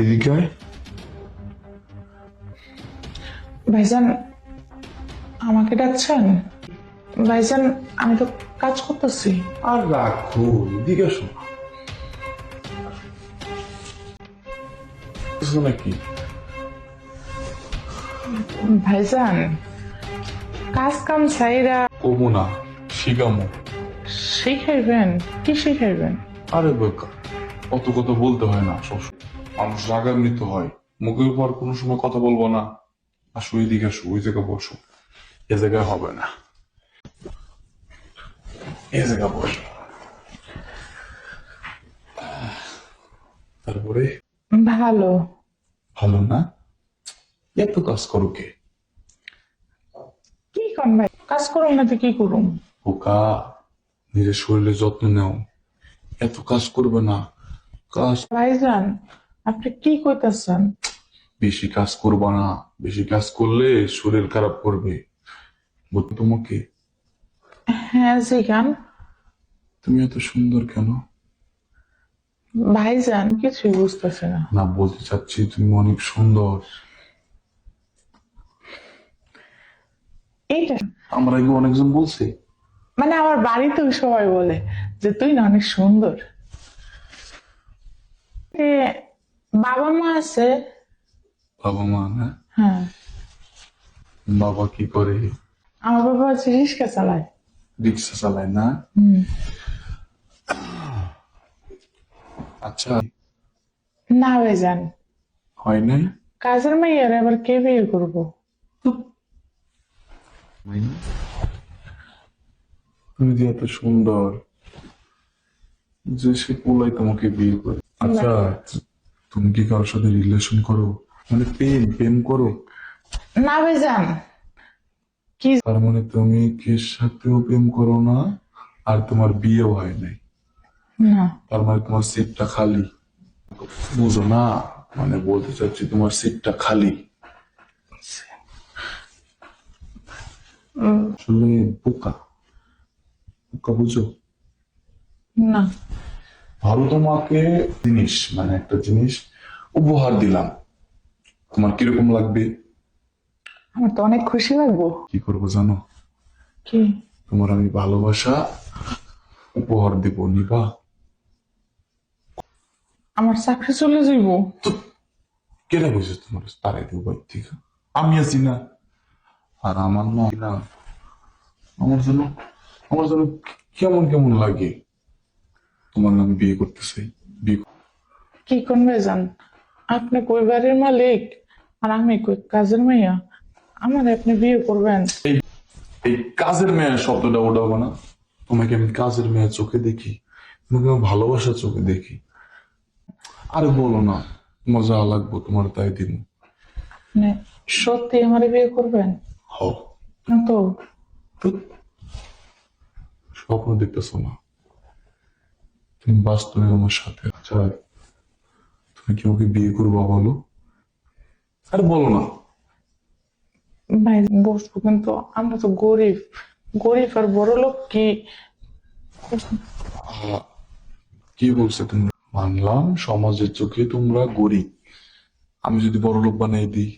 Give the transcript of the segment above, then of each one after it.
এদিকে। ভাইজান আমাকে ডাকছেন? ভাইজান আমি তো কাজ করতেছি। আর রাখো এদিকে আসো বুঝছ নাকি ভাইজান কাজ কাম চাইরা কমু না শিগামো শিখাইবেন? কি শিখাইবেন? আরে বেকার অত কথা বলতে হয় না সবসময় মানুষ রাগান্বিত হয় মুখের পর কোনো সময় কথা বলব না। আসো এদিকে আসো ওই জায়গায় বসো। এ জায়গায় হবে না। এ জায়গায় বসো। তারপরে? ভালো। ভালো না এত কাজ করো কে কি কন ভাই? কাজ করুন না তো কি করুম? পোকা নিজের শরীরের যত্ন নাও। এত কাজ করবে না। কাজ ভাইজান আপনি কি কইতাছেন? বেশি কাজ করবা না। বেশি কাজ করলে শরীর খারাপ করবে। বলতে তোমাকে। হ্যাঁ জিগান। তুমি এত সুন্দর কেন? ভাইজান কিছুই বুঝতেছে না। না বলতে চাচ্ছি তুমি অনেক সুন্দর। এইটা? আমার আগে অনেকজন বলছে? মানে আমার বাড়িতেও সবাই বলে যে তুই না অনেক সুন্দর। বাবা মা আছে। বাবা মা না? হ্যাঁ। বাবা কি করে? আমার বাবা হচ্ছে রিক্সা চালায়। রিক্সা চালায় না? হুম। আচ্ছা। না হয় নাই? কাজের মেয়ের আবার কে বিয়ে করব? তুমি যে এত সুন্দর যে সে পোলাই তোমাকে বিয়ে করে। আচ্ছা তুমি কি কারোর সাথে রিলেশন করো? মানে প্রেম প্রেম করো? না ভাইজান কি তার মানে তুমি কে সাথেও প্রেম করো না? আর তোমার বিয়েও হয় নাই। না। তার মানে তোমার সিটটা খালি। বুঝো না? মানে বলতে চাচ্ছি তোমার সিটটা খালি। আসলে বোকা। বোকা বুঝো? না। ভালো তোমাকে জিনিস মানে একটা জিনিস উপহার দিলাম। তোমার কীরকম লাগবে? আমার তো অনেক খুশি লাগবো। কি করব জানো? কি? তোমার আমি ভালোবাসা উপহার দিব নিবা। আমার চাকরি চলে যাইব। তো কেটে বসে তোমার? তারাই দেবো বাড়ি থেকে। আমি আছি না। আর আমার না না। আমার জন্য আমার জন্য কেমন কেমন লাগে? তোমার নামে বিয়ে করতে চাই। বিয়ে কি কোন ভাইজান? আপনি কই বাড়ির মালিক? আর আমি কই কাজের মেয়া আমার আপনি বিয়ে করবেন। এই কাজের মেয়ে শব্দটা ওঠাবো না। তোমাকে আমি কাজের মেয়ে চোখে দেখি। তোমাকে ভালোবাসার চোখে দেখি। আরে বলো না মজা লাগবো তোমার তাই দিন। মানে সত্যি আমার বিয়ে করবেন? না তো। স্বপ্ন দেখতেছো না? তুমি বাস্তবে আমার সাথে আচ্ছা তুমি কি ওকে বিয়ে করব বলো? আর বলো না। ভাই বসবো কিন্তু আমরা তো গরিব। গরিব আর বড় লোক কি কি বলছো তুমি? মানলাম সমাজের চোখে তোমরা গরিব। আমি যদি বড় লোক বানাই দিই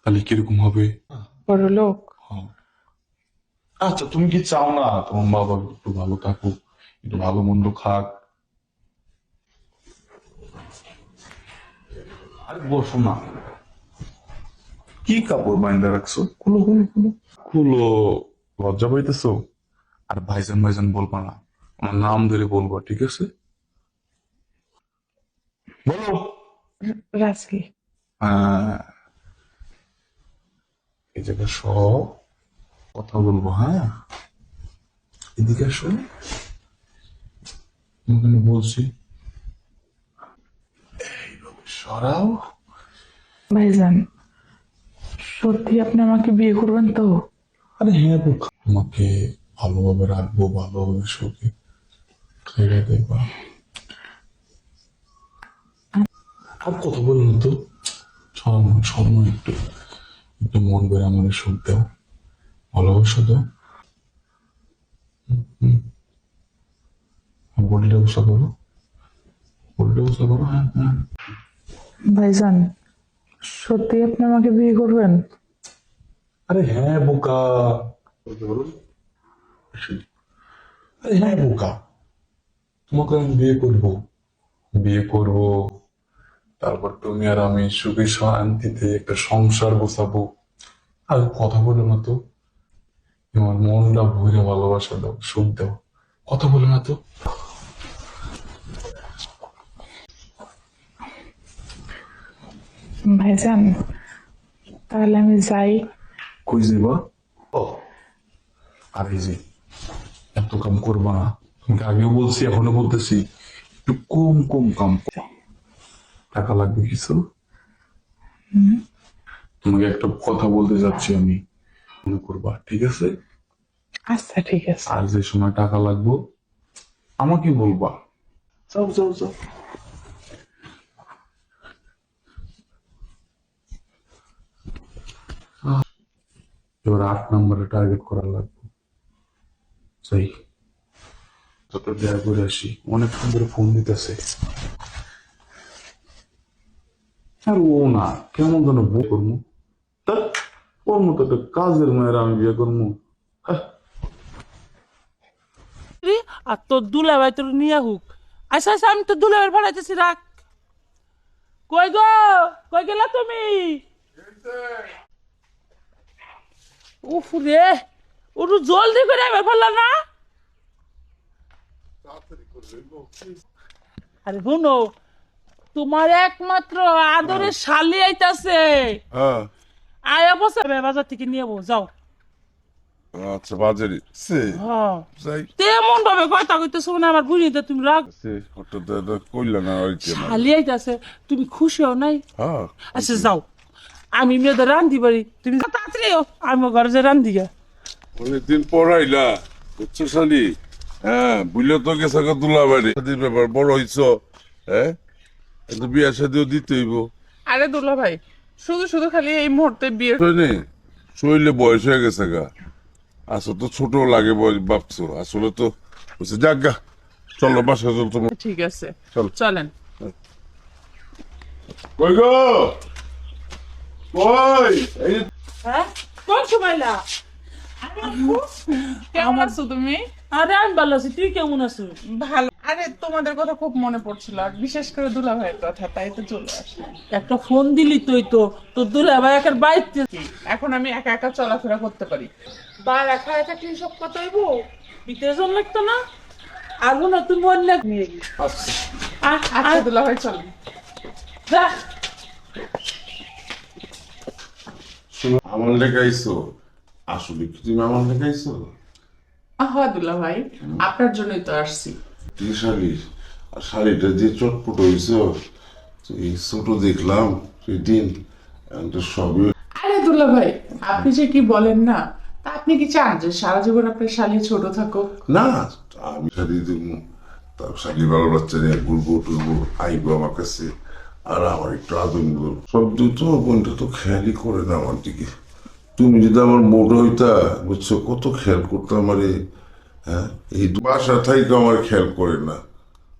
তাহলে কীরকম হবে? বড় লোক? হ্যাঁ। আচ্ছা তুমি কি চাও না তোমার বাবা একটু ভালো থাকুক একটু ভালো মন্দ খাক? আরে বসো না। কি কাপড় বাইন্দা রাখছো? খুলো খুলো খুলো খুলো লজ্জা পাইতেছো? আর ভাইজান ভাইজান বলবা না। আমার নাম ধরে বলবা ঠিক আছে? বলো। রাসেল হ্যাঁ এই জায়গায় সব কথা বলব হ্যাঁ? এদিকে আসো। তোমাকে বলছি। এইভাবে সরাও। ভাইজান সত্যি আপনি আমাকে বিয়ে করবেন তো? আরে হ্যাঁ বোকা তোমাকে ভালোভাবে রাখব ভালোভাবে সুখে। খাইয়ে দেবা আর কথা বলুন তো। স্মরণ একটু একটু মন করে আমার সুখ দাও। ভালোবাসা দাও বডিটা উৎসাহ করো। বডিটা উৎসাহ করো হ্যাঁ হ্যাঁ। ভাইজান সত্যি আপনি আমাকে বিয়ে করবেন? আরে হ্যাঁ বোকা। আরে হ্যাঁ বোকা। তোমাকে আমি বিয়ে করব। বিয়ে করব। তারপর তুমি আর আমি সুখে শান্তিতে একটা সংসার বসাবো আর কথা বলো না তো। তোমার মনটা ভরে ভালোবাসা দাও সুখ দাও। কথা বলো না তো। ভাইজান তাহলে আমি যাই। কই যাবা ও আর এই যে এত কাম করবা না। তোমাকে আগেও বলছি এখনও বলতেছি। একটু কম কম কাম করো। টাকা লাগবে কিছু? তোমাকে একটা কথা বলতে যাচ্ছি আমি। মনে করবা ঠিক আছে? আচ্ছা ঠিক আছে। আর যে সময় টাকা লাগবে আমাকে বলবা। যাও যাও যাও। এবার আট নম্বরে টার্গেট করা লাগবে। সেই যত দেয়া করে আসি। অনেকক্ষণ ধরে ফোন দিতেছে। আর ও না কেমন যেন করব ওর মতো একটা কাজের মেয়ের আমি বিয়ে করব আর তোর দুলাভাই তোর নিয়ে হুক আচ্ছা আচ্ছা আমি তো দুলাভাই ভাড়াইতেছি রাখ কই গো কই গেলা তুমি উফ রে ওটু জলদি করে আবার না আরে শুনো তোমার একমাত্র আদরের শালি আইতাছে। হ্যাঁ। আয়া বসে বাজার থেকে নিয়ে বো যাও। আচ্ছা বাজারে। সে হ্যাঁ। তেমন ভাবে কথা কইতেছো না আমার বুঝিতে তুমি রাগ। সে হঠাৎ কইল না শালি আইতাছে তুমি খুশি হও নাই? হ্যাঁ আচ্ছা যাও। আমি মেয়েদের রান্ধি পারি তুমি তাড়াতাড়ি আমি ঘরে যে রান্ধি গে। অনেকদিন পড়াইলা বুঝছ শালি? হ্যাঁ বুঝলে তো গেছে দুলা বাড়ি ব্যাপার বড় হইছ হ্যাঁ? বিয়া দিতে হইব। আরে দুলা ভাই শুধু শুধু খালি এই মুহূর্তে বিয়ে শোনে শরীরে বয়স হয়ে গেছে গা। আসলে তো ছোট লাগে ভাবছ? আসলে তো বলছে যাক গা চলো বাসা চল তোমার। ঠিক আছে। চল। চলেন। কই গো? কই? এই হ্যাঁ? কোন কেমন আছো তুমি? আরে আমি ভালো আছি তুই কেমন আছো? ভালো আরে তোমাদের কথা খুব মনে পড়ছিল। আর বিশেষ করে দুলা ভাইয়ের কথা তাই তো চলে আসলাম। একটা ফোন দিলি তুই তো তোর দুলে ভাই একার বাইতে এখন আমি একা একা চলাফেরা করতে পারি। বা একা একা কি সব কথা হইব? ভিতরে জন লাগতো না? আর না তুমি অন্য নিয়ে আচ্ছা দুলা ভাই চলেন যা। আমার লেখাইছো আসলে কি তুমি আমার লেখাইছো আহা দুলা ভাই আপনার জন্যই তো আসছি। কি শাড়ি আর শাড়িটা যে চটপট হয়েছ এই ছোট দেখলাম সেদিন তো সবই আরে দুলা ভাই আপনি যে কি বলেন না তা আপনি কি চান যে সারা জীবন আপনার শালি ছোট থাকুক? না আমি শাড়ি দেবো। তার শাড়ি ভালো বাচ্চা নিয়ে ঘুরবো টুরবো আইবো আমার কাছে। আর আমার একটু আদর নিব সব তোমার বোনটা তো খেয়ালই করে না আমার দিকে। তুমি যদি আমার মোটো হইতা বুঝছ কত খেয়াল করতো আমারে হ্যাঁ? এই বাসা থাইকে আমার খেয়াল করে না।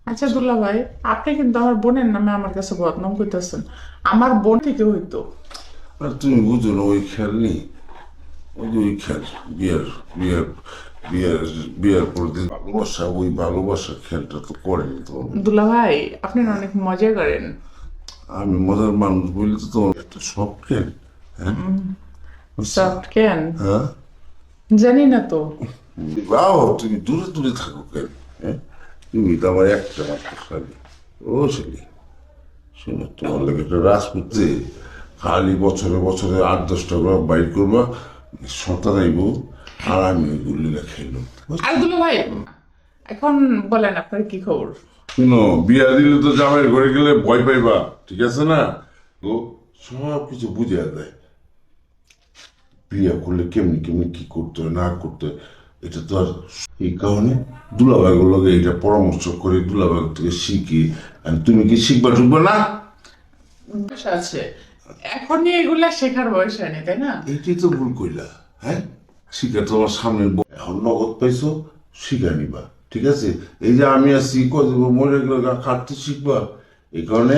আচ্ছা দুলা ভাই আপনি কিন্তু আমার বোনের নামে আমার কাছে বদনাম করতেছেন। আমার বোন থেকে হইতো। আর তুমি বুঝো না ওই খেয়াল নেই। ওই যে ওই খেয়াল বিয়ার বিয়ার বিয়ার বিয়ার পর ভালোবাসা ওই ভালোবাসা খেয়ালটা তো করেনি তো। দুলা ভাই আপনি অনেক মজা করেন। আমি মজার মানুষ বলি তো তোমার একটা সব খেয়াল হ্যাঁ? সফট কেন? হ্যাঁ? জানি না তো। বাও তুমি দূরে দূরে থাকো কেন? হ্যাঁ? তুমি তো আমার একটা মাত্র শালি ও শালি শোনো তোমার লাগে একটা রাজপুত্রে খালি বছরে বছরে আট দশটা করে বাইর করবা সন্তান আইব আর আমি ওইগুলি খাইলাম আর দুলা ভাই এখন বলেন আপনার কি খবর? শুনো বিয়া দিলে তো জামাইয়ের ঘরে গেলে ভয় পাইবা ঠিক আছে না? তো সব কিছু বুঝিয়ে দেয়। বিয়া করলে কেমনি কেমনি কি করতে হয় না করতে হয়? এটা তো আর এই কারণে দুলাভাইগুলো লগে এটা পরামর্শ করে দুলাভাই থেকে শিখি। আর তুমি কি শিখবা টুকবা না? আছে। এখনই এগুলা শেখার বয়স হয়নি তাই না? এইটাই তো ভুল কইলা হ্যাঁ? শিখা তোমার সামনে এখন নগদ পাইছো শিখা নিবা ঠিক আছে? এই যে আমি আছি কই মরে গেলে কাটতে শিখবা এই কারণে